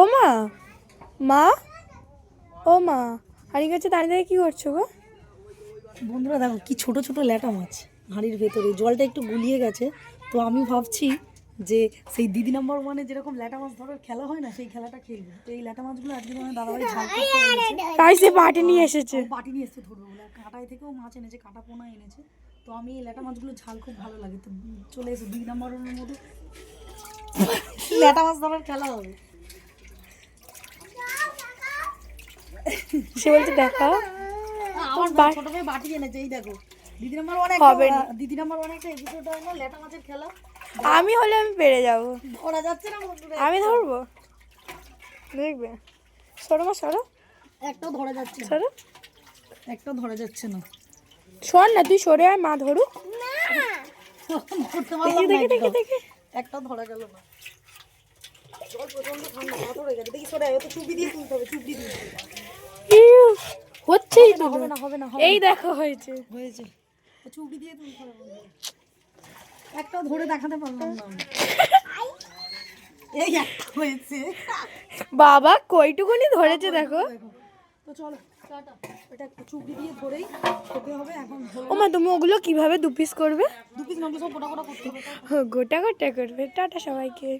ও মা? মা ও মা হাড়ি কাছে দাঁড়িয়ে দাঁড়িয়ে কী করছ গো? বন্ধুরা দেখো কি ছোট ছোট ল্যাটা মাছ হাঁড়ির ভেতরে। জলটা একটু গুলিয়ে গেছে তো আমি ভাবছি যে সেই দিদি নাম্বার ওয়ানে যেরকম ল্যাটা মাছ ধরার খেলা হয় না সেই খেলাটা খেলব। তো এই ল্যাটা মাছগুলো আজকে আমার দাদাভাই ঝাল করতে বলেছে। তাই সে পাটে নিয়ে এসেছে। পাটি নিয়ে এসছে ধরবে বলে আর কাঁটাই থেকেও মাছ এনেছে কাঁটা পোনা এনেছে। তো আমি এই ল্যাটা মাছগুলো ঝাল খুব ভালো লাগে। তো চলে এসে দিদি নাম্বার ওয়ানের মধ্যে। ল্যাটা মাছ ধরার খেলা হবে। সে বলছে দেখা আমার ছোট মেয়ে বাটি এনেছে এই দেখো। দিদি নাম্বার ওয়ানে হবে না। দিদি নাম্বার ওয়ানে একটা এপিসোড হয় না ল্যাটা মাছের খেলা। আমি হলে আমি পেরে যাব। ধরা যাচ্ছে না আমি ধরবো? দেখবে? সরো মা সরো। একটাও ধরা যাচ্ছে সরো। একটাও ধরা যাচ্ছে না। শোন না তুই সরে আয় মা ধরুক। দেখে দেখে। দেখে একটাও। ধরা গেল না। জল প্রচণ্ড ঠান্ডা হাত ধরে গেছে। দেখি সরে আয়, তো চুপড়ি দিয়ে তুলতে হবে চুপড়ি দিয়ে তুলতে হবে। ইউ, হবে না হবে না এই দেখো হয়েছে। হয়েছে। ও দিয়ে বন্ধুরা। একটাও ধরে দেখাতে পারলাম না এই একটা হয়েছে। বাবা কইটুকুনি ধরেছে দেখো। তো চলো এটা একটু চুপড়ি দিয়ে ধরেই খেতে হবে এখন ধরে ও মা তুমি ওগুলো কীভাবে দু পিস করবে? দু পিস মাংস সব গোটা গোটা করতে হবে গোটা গোটা করবে। টাটা সবাইকে।